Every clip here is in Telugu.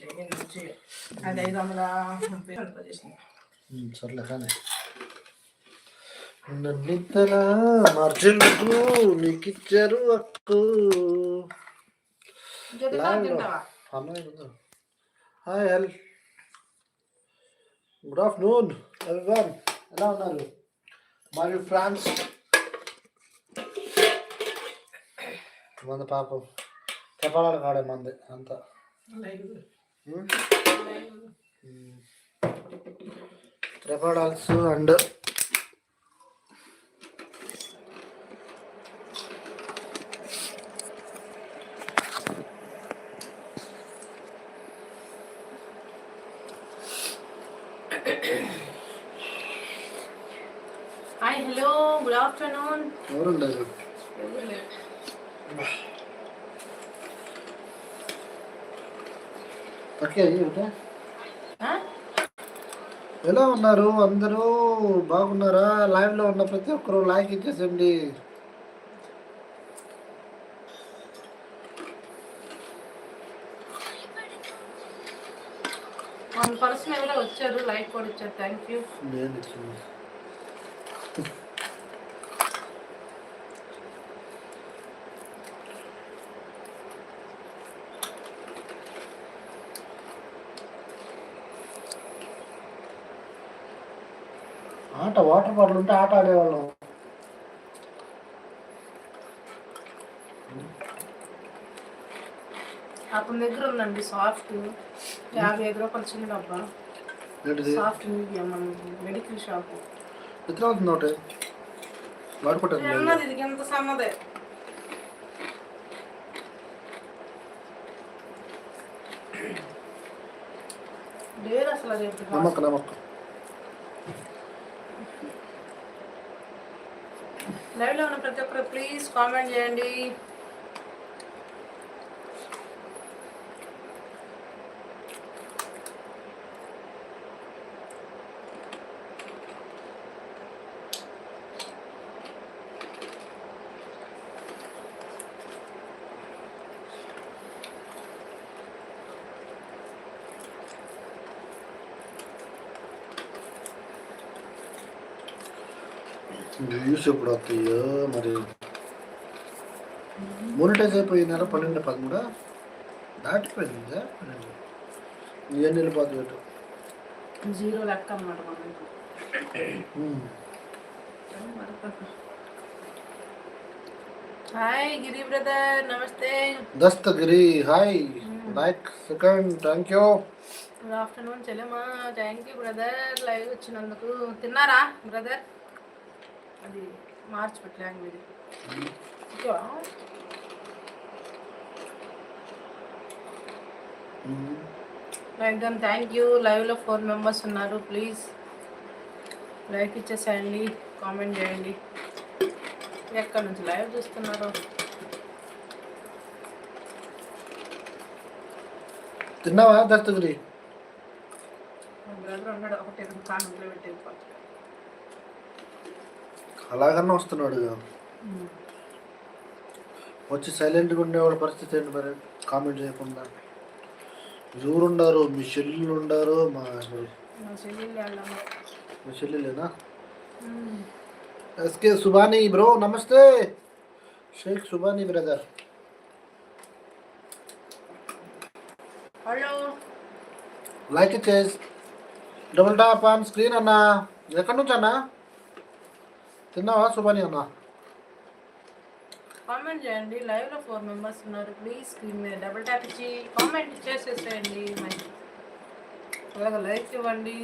చేయి నుంచి అది ఐదు. వందల ముప్పై ఎంతో చేసింది ఉమ్, సర్లే కానీ నన్నిద్దరా మార్చెందుకు నీకు ఇచ్చారు అక్కు జొన్నగా తింటావా అమ్మాయి hi hello good afternoon everyone ఎలా ఉన్నారు మరి ఫ్రాన్స్ మంది పాపం తెపాల కాడే మంది అంతా ఉమ్? ట్రెపాడాల్స్ and hi hello good afternoon ఎవరుండరు okay అయ్యి ఎలా ఉన్నారు? అందరూ బాగున్నారా? లైవ్లో ఉన్న ప్రతి ఒక్కరు లైక్ ఇచ్చేసండి వన్ పర్సన్ ఎవరో వచ్చారు లైక్ కూడా ఇచ్చారు. థ్యాంక్ యూ వాటర్ బాటిల్ ఉంటే ఆట ఆడేవాళ్ళం. అతని దగ్గర ఉందండి సాఫ్ట్ యాభై ఐదు రూపాయలు చిన్న డబ్బా. సాఫ్ట్ మీడియం మెడికల్ షాప్ ఒకటి? వాడుకుంటాను ఇది ఎంత సన్నదే? లేదు అసలు నమ్మకం. లైవ్లో ఉన్న ప్రతి ఒక్కరు ప్లీజ్ కామెంట్ చేయండి. వ్యూస్ ఎప్పుడు వస్తాయో మరి. మోనిటైజ్ అయిపోయి నెల పన్నెండు పదమూడు? దాటిపోయింది? పన్నెండు. ఏం వెళ్ళిపోతుంది జీరో లెక్క ఉమ్. హాయ్ గిరి బ్రదర్ నమస్తే. Dastagiri hi. Like second thank you good afternoon చెల్లెమ్మా. థ్యాంక్ యూ బ్రదర్ లైవ్ వచ్చినందుకు. తిన్నారా బ్రదర్? అది మార్చి పెట్టలేండి ఇది ఓకేవా? లైక్ థ్యాంక్ యూ లైవ్లో ఫోర్ మెంబర్స్ ఉన్నారు. ప్లీజ్ లైక్ ఇచ్చేసేయండి కామెంట్ చేయండి. ఎక్కడి నుంచి లైవ్ చూస్తున్నారు? తిన్నావా దస్తగిరి మా బ్రదర్ ఉన్నాడు. ఒకటి రెండు పెట్టి వెళ్ళిపోతాడు. అలాగన్నా వస్తున్నాడు వచ్చి సైలెంట్గా ఉండేవాళ్ళ పరిస్థితి ఏంటి మరి? కామెంట్ చేయకుండా. ఎవరు ఉండారు మీ చెల్లెలు ఉండారు మా మా చెల్లెలేనా. ఎస్కే సుబానీ బ్రో నమస్తే. Shaikh Subani brother. Hello. Like చేస్ డబుల్ టాప్ ఆన్ స్క్రీన్ అన్నా. ఎక్కడి నుంచి అన్నా? తిన్నావా సుబానీ అన్నా? కామెంట్ చేయండి లైవ్లో ఫోర్ మెంబర్స్ ఉన్నారు. ప్లీజ్ స్క్రీన్ మీద డబుల్ ట్యాప్ ఇచ్చి కామెంట్ చేసేసేయండి. అలాగే లైక్ ఇవ్వండి.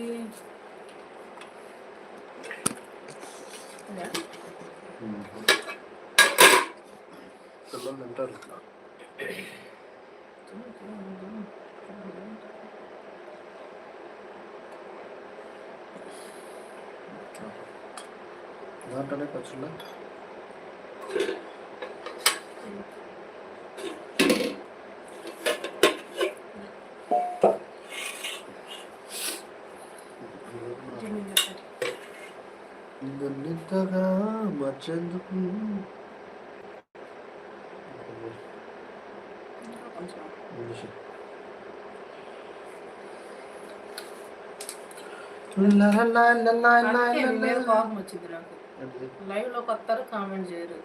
పిల్లలు తింటారు. ঘন্টটা পছন্দ నిన్నగా మచ్చేందుకు వచ్చింది నాకు లైవ్లోకి వస్తారు కామెంట్ చేయరు.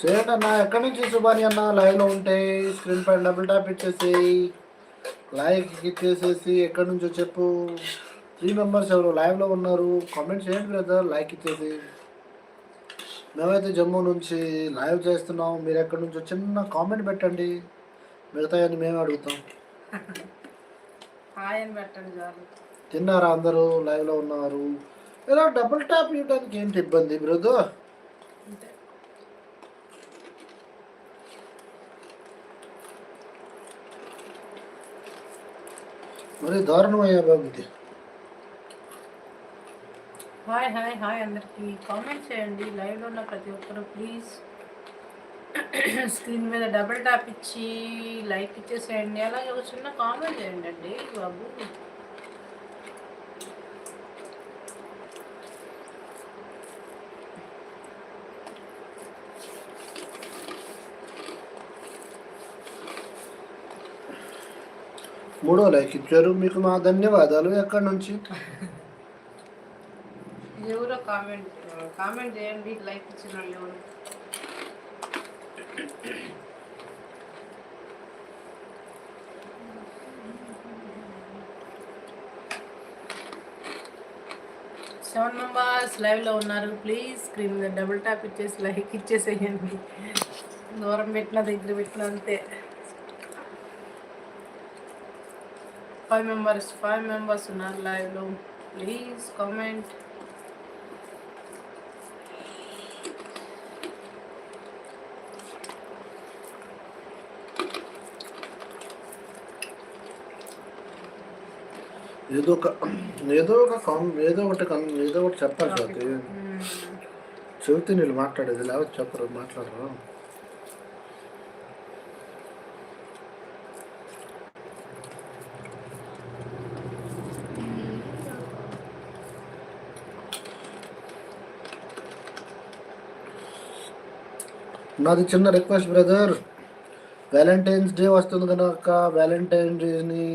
చేయండి అన్న ఎక్కడి నుంచి సుబాని అన్న లైవ్లో ఉంటే స్క్రీన్ పైన డబుల్ ట్యాప్ ఇచ్చేసి లైక్ ఇచ్చేసేసి ఎక్కడి నుంచో చెప్పు. త్రీ మెంబర్స్ ఎవరు లైవ్లో ఉన్నారు కామెంట్ చేయండి బ్రదర్ లైక్ ఇచ్చేసి. మేమైతే జమ్మూ నుంచి లైవ్ చేస్తున్నాం మీరు ఎక్కడి నుంచో చిన్న కామెంట్ పెట్టండి. మిగతాయని మేము అడుగుతాం. హాయ్ అని పెట్టండి చాలు. తిన్నారా అందరూ? లైవ్లో ఉన్నారు. ఇలా డబుల్ ట్యాప్ ఇవ్వడానికి ఏంటి ఇబ్బంది బ్రదర్? అంతే. మరి దారుణమయ్యా బాబు ఇది. హాయ్ హాయ్ హాయ్ అందరికి. కామెంట్ చేయండి. లైవ్లో ఉన్న ప్రతి ఒక్కరు ప్లీజ్ స్క్రీన్ మీద డబుల్ ట్యాప్ ఇచ్చి లైక్ ఇచ్చేసేయండి. అలాగే ఒక చిన్న కామెంట్ చేయండి అండి బాబు. మూడో లైక్ ఇచ్చారు మీకు మా ధన్యవాదాలు. ఎక్కడి నుంచి? ఎవరో కామెంట్ కామెంట్ చేయండి. లైక్ ఇచ్చిన ఎవరు? సెవెన్ మెంబర్స్ లైవ్లో ఉన్నారు. ప్లీజ్ స్క్రీన్ మీద డబుల్ ట్యాప్ ఇచ్చేసి లైక్ ఇచ్చేసేయండి. దూరం పెట్టిన దగ్గర పెట్టిన అంతే. ఫైవ్ మెంబర్స్ ఫైవ్ మెంబర్స్ ఉన్నారు లైవ్లో ప్లీజ్ కామెంట్ ఏదో ఒక ఏదో ఒక కాన్ ఏదో ఒకటి కన్ ఏదో ఒకటి చెప్పాలి చెబితే నీళ్ళు మాట్లాడేది లేకపోతే చెప్పరు మాట్లాడరు. నాది చిన్న రిక్వెస్ట్ బ్రదర్ వ్యాలంటైన్స్ డే వస్తుంది కనుక వ్యాలంటైన్ డేని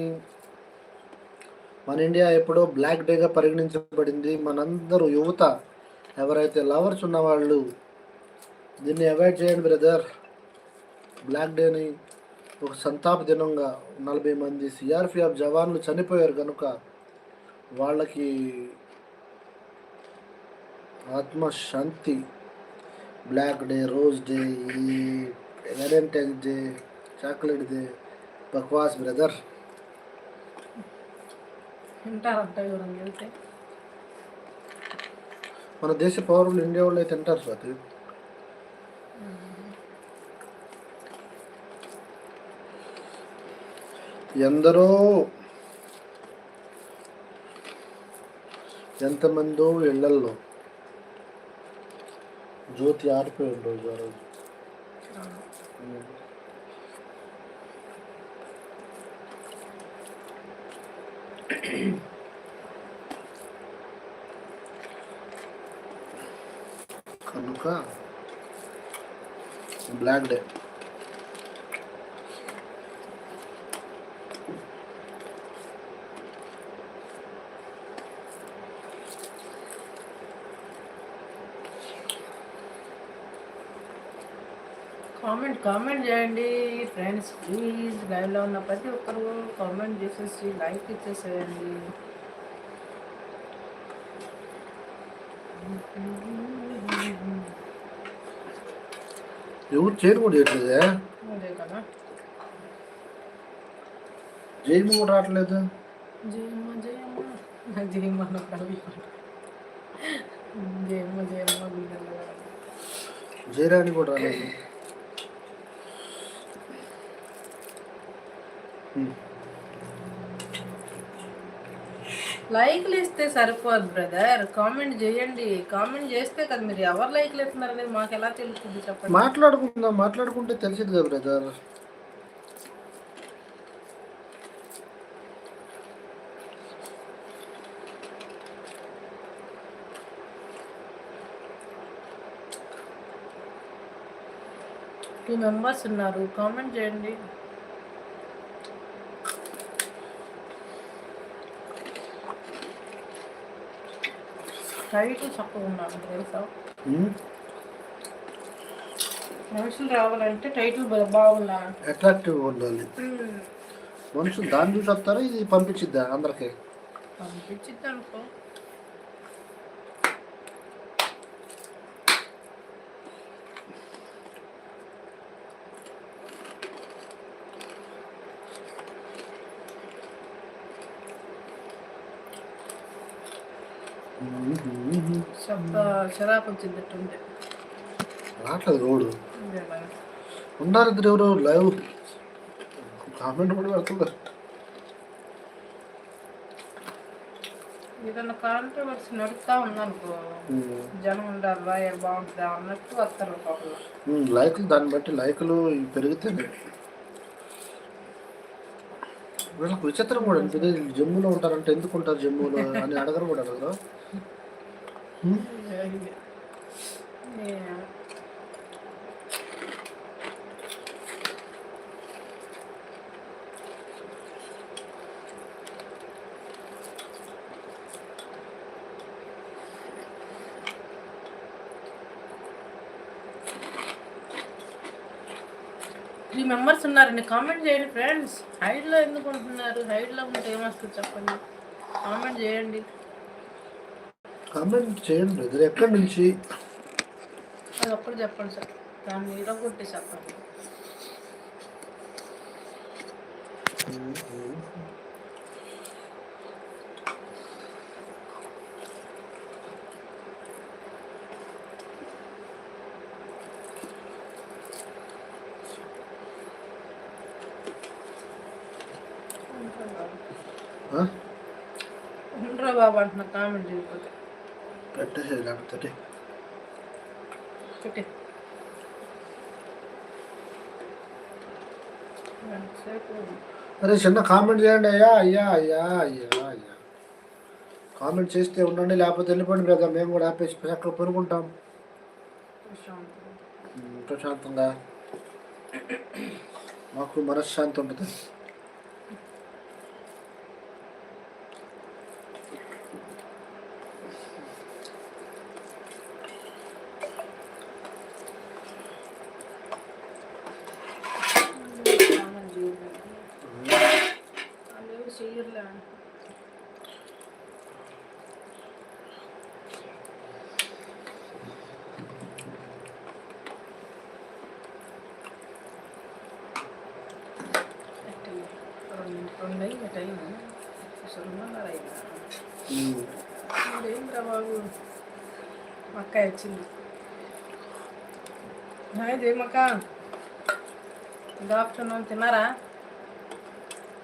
మన ఇండియా ఎప్పుడో బ్లాక్ డేగా పరిగణించబడింది. మనందరూ యువత ఎవరైతే లవర్స్ ఉన్నవాళ్ళు దీన్ని అవాయిడ్ చేయండి బ్రదర్ బ్లాక్ డేని ఒక సంతాప దినంగా నలభై మంది సిఆర్పిఎఫ్ జవాన్లు చనిపోయారు కనుక వాళ్ళకి ఆత్మశాంతి బ్లాక్ డే రోజ్ డే ఈ వ్యాలంటైన్స్ డే చాక్లెట్ డే బక్వాస్ బ్రదర్ మన దేశ పౌరులు ఇండియా వాళ్ళు అయితే తింటారు స్వాతి. ఎందరో ఎంతమందో ఇళ్ళల్లో జ్యోతి ఆరిపోయి రోజు ఆ రోజు కనుక బ్లాక్ డే కామెంట్ చేయండి. ఫ్రెండ్స్ ప్లీజ్ లైవ్లో ఉన్న ప్రతి ఒక్కరు కామెంట్ చేసేసి లైక్ ఇచ్చేసేయండి. ఎవరు చేయరు కూడా చేయట్లేదే? అదే కదా. కూడా రావట్లేదు? జయమ్మ జయమ్మ. జయమ్మ జయమ్మ జయరాణి కూడా రాలేదు. లైక్లు ఇస్తే సరిపోదు బ్రదర్. కామెంట్ చేయండి. కామెంట్ చేస్తే కదా మీరు ఎవరు లైక్లు ఇస్తున్నారు అనేది మాకు ఎలా తెలుస్తుంది చెప్పండి? మాట్లాడుకుందాం. మాట్లాడుకుంటే తెలిసింది కదా బ్రదర్. టూ మెంబర్స్ ఉన్నారు. కామెంట్ చేయండి. టైటిల్ చక్కగా ఉండాలి తెలుసా? మనుషులు రావాలంటే టైటిల్ బాగుండాలి. అట్రాక్టివ్గా ఉండాలి. మనుషులు దాన్ని చూసి వస్తారా? ఇది పంపించిద్దా అందరికి? పంపించిద్ది అనుకో. చిరాకు వచ్చిందట్టుంది రావట్లేదు రోడ్డు. ఉన్నారు ఇద్దరు ఎవరు లైవ్. కామెంట్ కూడా పెడుతున్నారు ఏదైనా కాంట్రవర్సీ నడుపుతా ఉందనుకో జనం ఉండాలి బాగుంటుంది అన్నట్టు వస్తారు లైకులు దాన్ని బట్టి లైకులు ఇవి పెరిగితేనే. వీళ్ళకి విచిత్రం కూడా అనిపిస్తుంది. జమ్మూలో ఉంటారంటే ఎందుకు ఉంటారు జమ్మూలో అని అడగరు కూడా అడగరు త్రీ మెంబర్స్ ఉన్నారండి కామెంట్ చేయండి ఫ్రెండ్స్ హైడ్లో ఎందుకు ఉంటున్నారు? హైడ్లో ఉంటే ఏమొస్తుంది చెప్పండి? కామెంట్ చేయండి. కామెంట్ చేయండి బ్రదర్. ఎక్కడి నుంచి? అది ఒక్కటి చెప్పండి సార్. దాన్ని ఇరగొట్టి చెప్పండి. ఆ? ఉండరా బాబు అంటున్నా కామెంట్ చేయకపోతే పెట్టేసి లేకపోతే అరే చిన్న కామెంట్ చేయండి అయ్యా అయ్యా అయ్యా అయ్యా అయ్యా. కామెంట్ చేస్తే ఉండండి లేకపోతే వెళ్ళిపోండి బ్రదర్. మేము కూడా ఆపేసి అక్కడ పనుకుంటాం ప్రశాంతంగా. మాకు మనశ్శాంతి ఉంటుంది కామెంట్ చేయలేదు. వాళ్ళు ఎవరు చెయ్యరులే అంట. ఎట్టింది? రెండు రెండు అయింది టైం అసలు రెండున్నర అయిందా ఉమ్. ఏంట్రా బాబు మా అక్క వచ్చింది హాయ్ గుడ్ ఆఫ్టర్నూన్. తిన్నారా?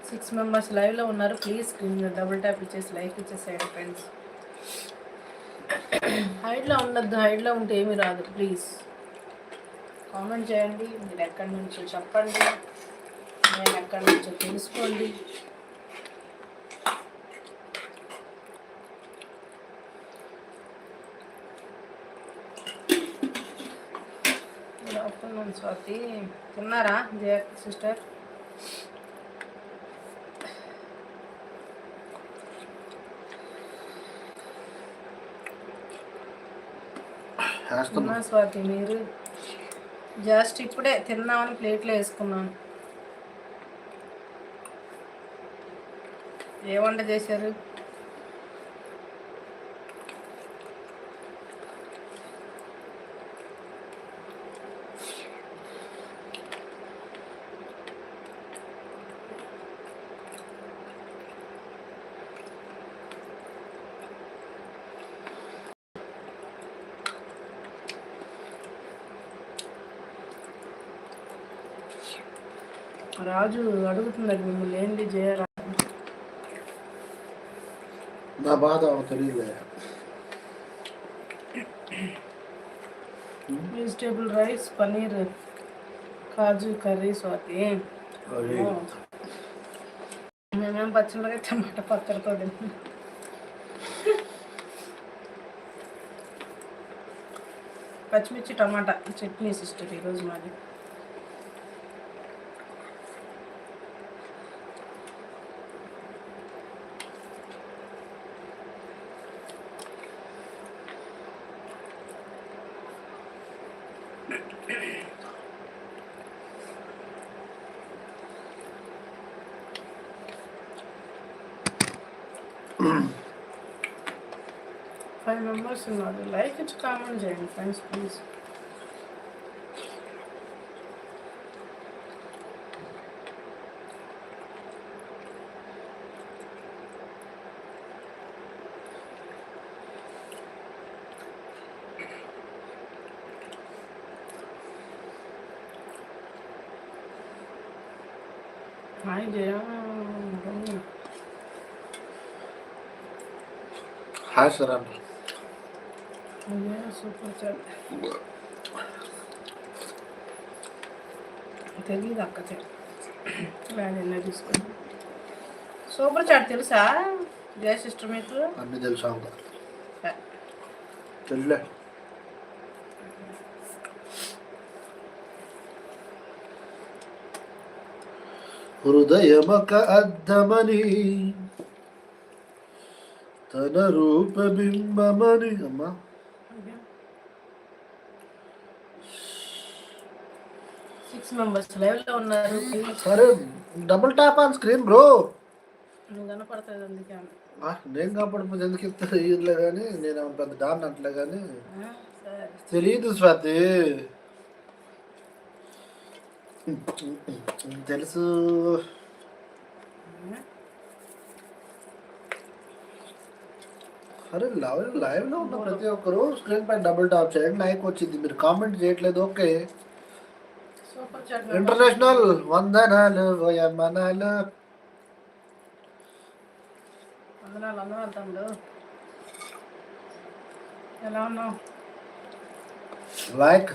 సిక్స్ మెంబర్స్ లైవ్లో ఉన్నారు. ప్లీజ్ స్క్రీన్ మీద డబుల్ ట్యాప్ ఇచ్చేసి లైక్ ఇచ్చేసేయండి ఫ్రెండ్స్. హైడ్లో ఉండద్దు. హైడ్లో ఉంటే ఏమీ రాదు. ప్లీజ్. కామెంట్ చేయండి. మీరు ఎక్కడి నుంచో చెప్పండి. నేను ఎక్కడి నుంచో తెలుసుకోండి గుడ్ ఆఫ్టర్నూన్ స్వాతి. తిన్నారా జయ సిస్టర్? తిన్నా స్వాతి మీరు? జస్ట్ ఇప్పుడే తిన్నామని ప్లేట్లో వేసుకున్నాను. ఏ వంట చేశారు? రాజు అడుగుతున్నాడు మిమ్మల్ని ఏంటి చేయరా నా బాధ తెలియలే vegetable rice paneer kaju curry Swathi. మేమేం పచ్చళ్ళగా టమాటా పచ్చడితో తిన్నాం. పచ్చిమిర్చి టమాటా చట్నీ సిస్టర్ ఈరోజు మాది. ఫైవ్ మెంబర్స్ ఉన్నారు లైక్ ఇచ్చి కామెంట్ చేయండి friends please hi Jaya hi Sharan అయ్యా సూపర్ చాట్ తెలియదు అక్క చాట్ వ్యాన్ తీసుకుని సూపర్ చాట్ తెలుసా జయ సిస్టర్ మీకు అన్నీ తెలుసా తెలులే హృదయమక అద్దమని తన రూపబింబమని అమ్మా. సిక్స్ మెంబర్స్ ఉన్నారు. సరే double tap on screen bro నువ్వు కనపడుతుంది అందుకే నేను కాపాడిపోతే ఎందుకు ఇస్తారు? ఇదిలే కానీ నేను పెద్ద డాన్ అంటలే కానీ తెలియదు స్వాతి. తెలుసు. అరే లైవ్ లైవ్లో ఉన్న ప్రతి ఒక్కరు స్క్రీన్ పైన డబుల్ టాప్ చేయండి లైక్ వచ్చింది మీరు కామెంట్ చేయట్లేదు ఓకే సూపర్ చాట్ ఇంటర్నేషనల్ వందనాలు వయమనాలు వందనాలు వందనాలు తమ్ముడు ఎలా ఉన్నావు లైక్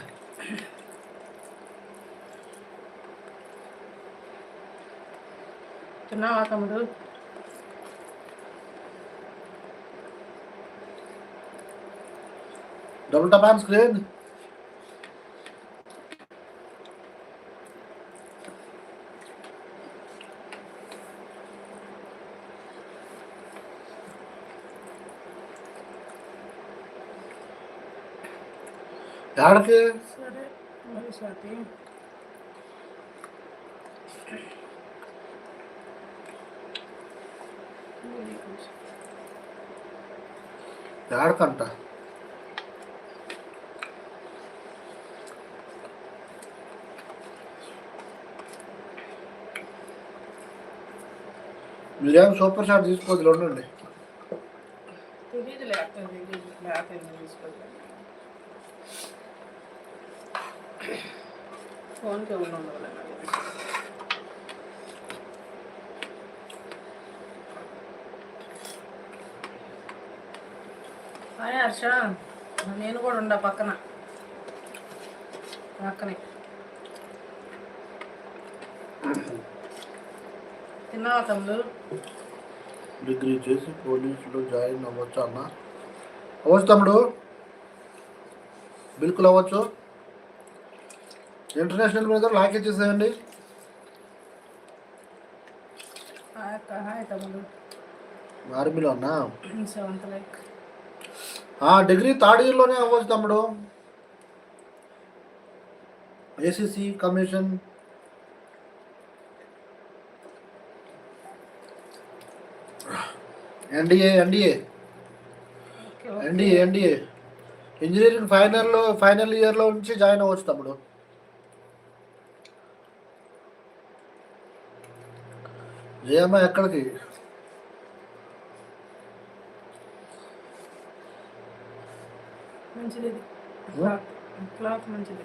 తిన్నావా తమ్ముడు డబుల్ టాప్ ఆన్ స్క్రీన్ ఎక్కడికి సరే మీరేం సూపర్ షాట్ తీసుకోవద్దు ఉండండి లేకపోతే ఫోన్కి ఉండదు హాయ్ హర్ష నేను కూడా ఉండా పక్కన. పక్కనే. తిన్నావా తమ్ముడు? డిగ్రీ చేసి పోలీసులో జాయిన్ అవ్వచ్చు అన్న. అవ్వచ్చు తమ్ముడు. బిల్కుల్ అవ్వచ్చు. ఇంటర్నేషనల్ మీద లాక్ తమ్ముడు. ఆర్మీలో అన్నా? డిగ్రీ థర్డ్ ఇయర్లోనే అవ్వచ్చు తమ్ముడు. A C C commission N D A N D A N D A N D A engineering ఫైనల్లో ఫైనల్ ఇయర్లో నుంచి జాయిన్ అవ్వచ్చు తమ్ముడు. జయమ్మ ఎక్కడికి? మంచిది. ఇది క్లాత్ క్లాత్ మంచిది.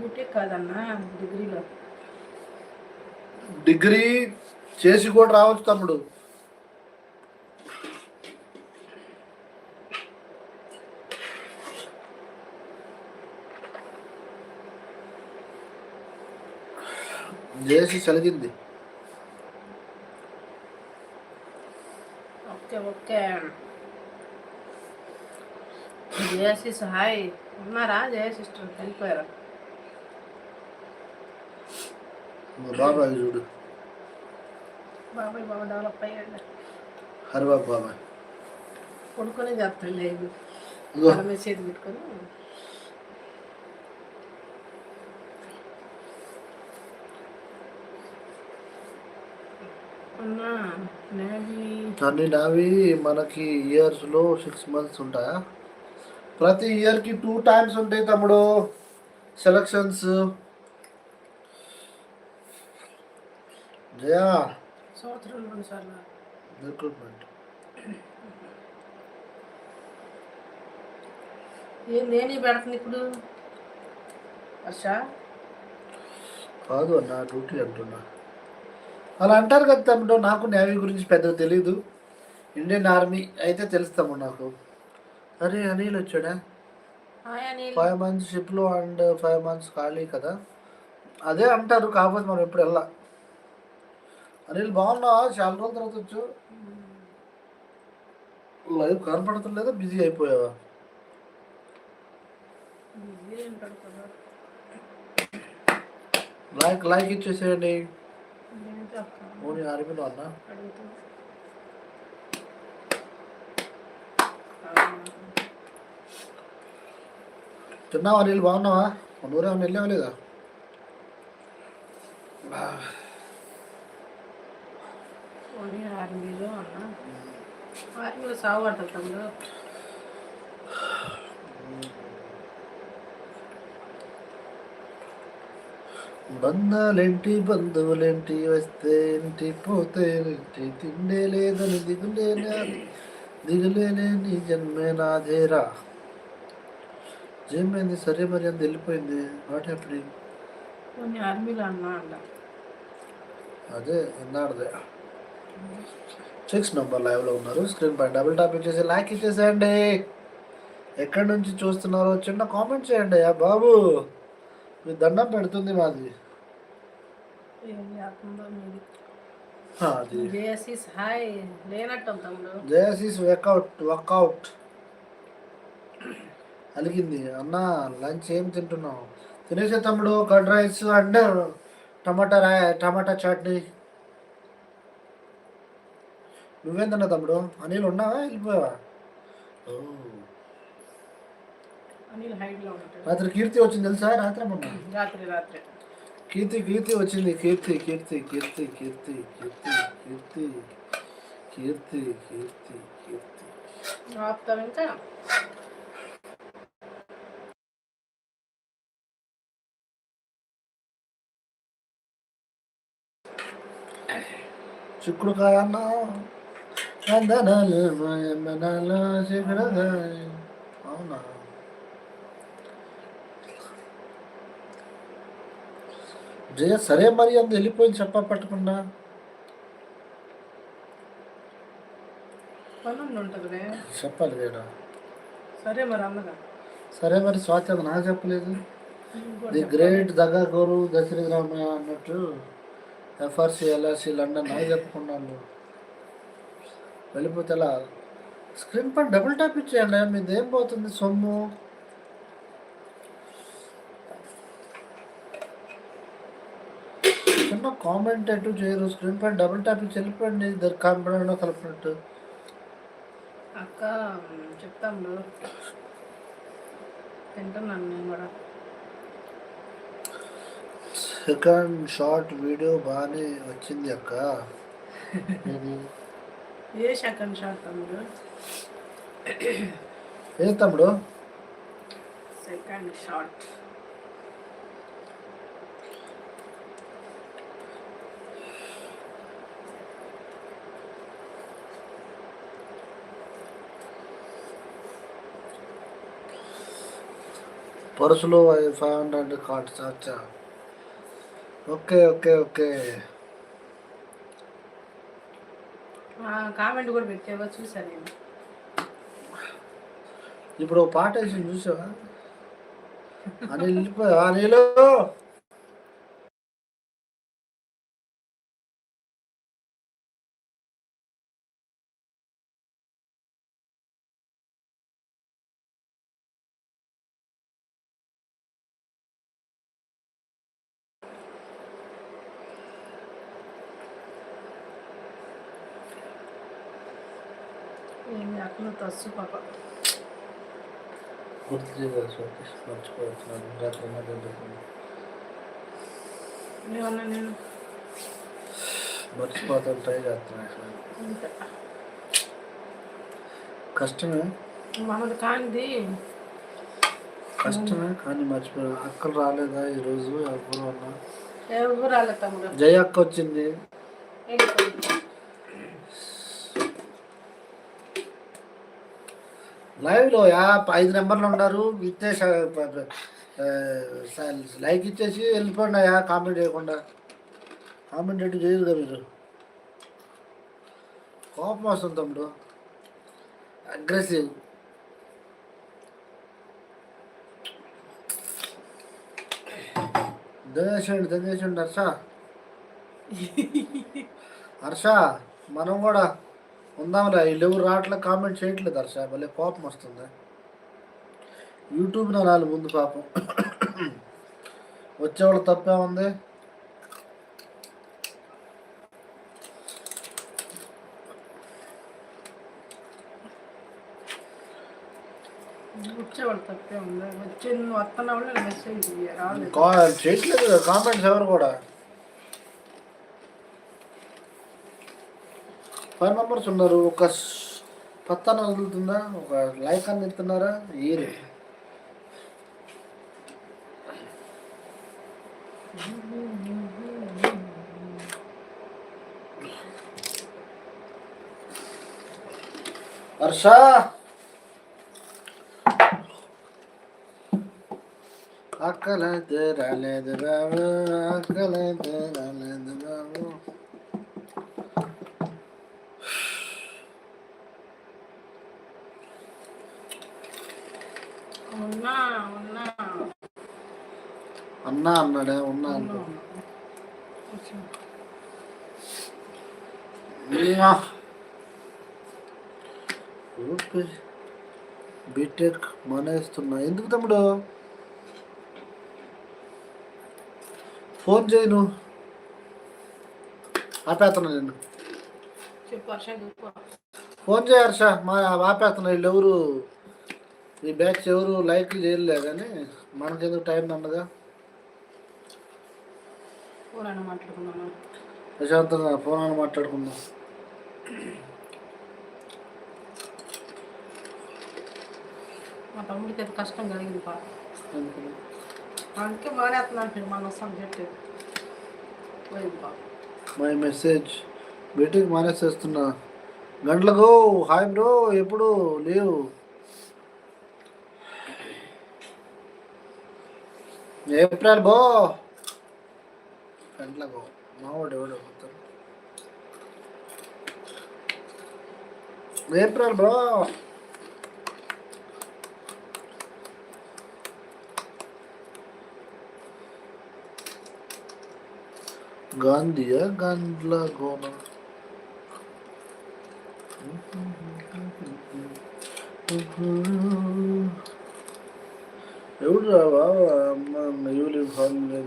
బుట్టే కాదన్నా డిగ్రీలో. డిగ్రీ చేసి కూడా రావచ్చు తమ్ముడు. చేసి చలిగింది ఓకే ఓకే. జయసిస్ హాయ్ ఉన్నారా? జయ సిస్టర్ వెళ్ళిపోయారా? బాబాయ్ చూడు. బాబాయ్ బాబా డెవలప్ అయ్యాడు హరిబాబు బాబాయ్. కొడుకునే చేస్తాడు లేదు. ఇదిగో. తల మీద చేతి పెట్టుకొని. అన్నా నేవి అన్ని నావి మనకి ఇయర్స్లో సిక్స్ మంత్స్ ఉంటాయా? ప్రతి ఇయర్కి టూ టైమ్స్ ఉంటాయి తమ్ముడు. సెలక్షన్స్ జయా సంవత్సరం రెండు సార్లు. రిక్రూట్మెంట్ ఏం దేని పెడుతుంది ఇప్పుడు? వర్ష కాదు అన్న డ్యూటీ అంటున్నా. అలా అంటారు కదా తమ్ముడు నాకు నేవీ గురించి పెద్దగా తెలియదు ఇండియన్ ఆర్మీ అయితే తెలుస్తాము నాకు. అరే అనిల్ వచ్చాడా? ఫైవ్ మంత్స్ షిప్లో అండ్ ఫైవ్ మంత్స్ ఖాళీ కదా. అదే అంటారు కాకపోతే మనం ఎప్పుడు వెళ్ళా. అనిల్ బాగున్నా చాలా రోజుల తర్వాత వచ్చు లైవ్ కనపడతలేదా బిజీ అయిపోయావా? లైక్ లైక్ ఇచ్చేసేయండి. అన్న తిన్నావా నీళ్ళు బాగున్నావా? నూరేమన్నా వెళ్ళావా లేదా? ఓన్లీ ఆర్మీలో ఆర్మీలో సాగు పడుతుంది తమ్ముడు. బంధాలేంటి బంధువులేంటి వస్తే ఏంటి పోతే ఏంటి తిండే లేదని దిగులేని దిగులేని నీ జన్మే నాదేరా ఏమైంది సరే మరి అంత వెళ్ళిపోయింది. వాట్ ఓన్లీ ఆర్మీలో అన్న అన్న అదే ఎన్నాడదే సిక్స్ మెంబర్ లైవ్లో ఉన్నారు. స్క్రీన్ పై డబుల్ టాప్ ఇచ్చేసి లైక్ ఇచ్చేసేయండి. ఎక్కడి నుంచి చూస్తున్నారో చిన్న కామెంట్ చేయండి. ఆ బాబు మీ దండం పెడుతుంది మాది. జయసీస్ వర్కౌట్ వర్కౌట్ అలిగింది. అన్న లంచ్ ఏం తింటున్నావు? తినేసే తమ్ముడు కర్డ్ రైస్ అండ్ టమాటా రా టమాటా చట్నీ. నువ్వేందన్నా తమ్ముడు? అనిల్ ఉన్నావా? వెళ్ళిపోయావా? రాత్రి కీర్తి వచ్చింది తెలుసా? రాత్రి రాత్రి రాత్రి. కీర్తి కీర్తి వచ్చింది. కీర్తి కీర్తి కీర్తి కీర్తి కీర్తి కీర్తి కీర్తి కీర్తి కీర్తి. చిక్కుడుకాయ అన్న అవునా? జయ సరే మరి అంత వెళ్ళిపోయింది చెప్ప పట్టకుండా చెప్పాలి వేడా సరే మరి సరే మరి స్వాతి అది నాకు చెప్పలేదు. ది గ్రేట్ దగ్గర గోరు దశరథ రామయ్య అన్నట్టు ఎఫ్ఆర్సి ఎల్ఆర్సి లండన్ నాకు చెప్పుకున్నాను. వెళ్ళిపోతే ఎలా? స్క్రీన్ పై డబుల్ ట్యాప్ ఇచ్చేయండి మీది ఏం పోతుంది సొమ్ము? చిన్న కామెంట్ ఎటు చేయరు స్క్రీన్ పై డబుల్ ట్యాప్ ఇచ్చి వెళ్ళిపోండి ఇద్దరు కనపడంలో కలపనట్టు అక్క చెప్తాము తింటున్నాను నేను కూడా. సెకండ్ షార్ట్ వీడియో బాగానే వచ్చింది అక్క. ఏ సెకండ్ షాట్ తమ్ముడు? ఏ తమ్ముడు? Second shot. పర్సులో ఫైవ్ హండ్రెడ్ కార్డ్స్ అచ్చా ఓకే ఓకే ఓకే. కామెంట్ కూడా పెట్టేవా చూసాను నేను. ఇప్పుడు పాట వేసి చూసావా? అనిల్ వెళ్ళిపోయా అనిలు ఏం తస్సు పాప. గుర్తు చేయాలి స్వాతి మర్చిపోతున్నాను రాత్రి మాట్లాడుతున్నాను ఏమన్నా నేను మర్చిపోతాను ట్రై చేస్తున్నా అంతే. కష్టమే. మనది కానిది. కష్టమే కానీ మర్చిపోయా అక్కలు రాలేదా ఈరోజు ఎవరు అన్నా? ఎవరు రాలే తమ్ముడు? జయ అక్క వచ్చింది. లైవ్లో యా ఐదు నెంబర్లు ఉన్నారు. ఇచ్చేసి లైక్ ఇచ్చేసి వెళ్ళిపోండి యా కామెంట్ చేయకుండా. కామెంట్ ఎటు చేయరుగా మీరు? కోపం వస్తుంది తమ్ముడు. అగ్రెసివ్ దంగేసండి దంగేసండి హర్ష. హర్ష మనం కూడా. ఉందాంలే వీళ్ళు ఎవరు రావట్లే కామెంట్ చేయట్లేదు హర్ష భలే కోపం వస్తుంది. యూట్యూబ్ నాలుగు ముందు పాపం. వచ్చేవాళ్ళు తప్పే ఉంది వచ్చేవాళ్ళు తప్పే ఉంది వచ్చి నువ్వు వస్తున్నా కూడా మెసేజ్ రాలేదు. కా- చేయట్లేదు కామెంట్స్ ఎవరు కూడా? ఫైవ్ మెంబర్స్ ఉన్నారు. ఒక పత్తాన వదులుతుందా? ఒక లైక్ అని తిడుతున్నారా ఏరు హర్ష అక్కలేదు రాలేదు బాబు అక్కలేదు రాలేదు బాబు. అన్నా అన్నాడే? ఉన్నా. అన్నా బీటెక్ మానేస్తున్నా. ఎందుకు తమ్ముడు? ఫోన్ చేయను. ఆపేస్తున్నా నేను ఫోన్ చేయ హర్ష. మా ఆపేస్తున్నా వీళ్ళు ఎవరు ఈ బ్యాచ్ ఎవరు లైక్ చేయలే కానీ మనకెందుకు టైం మాట్లాడుకున్నాను ప్రశాంతంగా ఫోన్ అని మాట్లాడుకుందాం. మా తమ్ముడికి అది కష్టం కలిగింది పా. అందుకే మానేస్తున్నాను మన సబ్జెక్ట్. పోయింది పా. మై మెసేజ్ బీటెక్ మానేసేస్తున్నా. గంటలకు హాయ్ బ్రో ఎప్పుడు లేవు. ఏప్రిల్ బో. గంటల బో. మావాడు ఎవడు పోతారు ఏప్రిల్ బో. గాంధీయా గండ్ల గోన ఎవడు రావా అమ్మ యూనిఫామ్ లేదు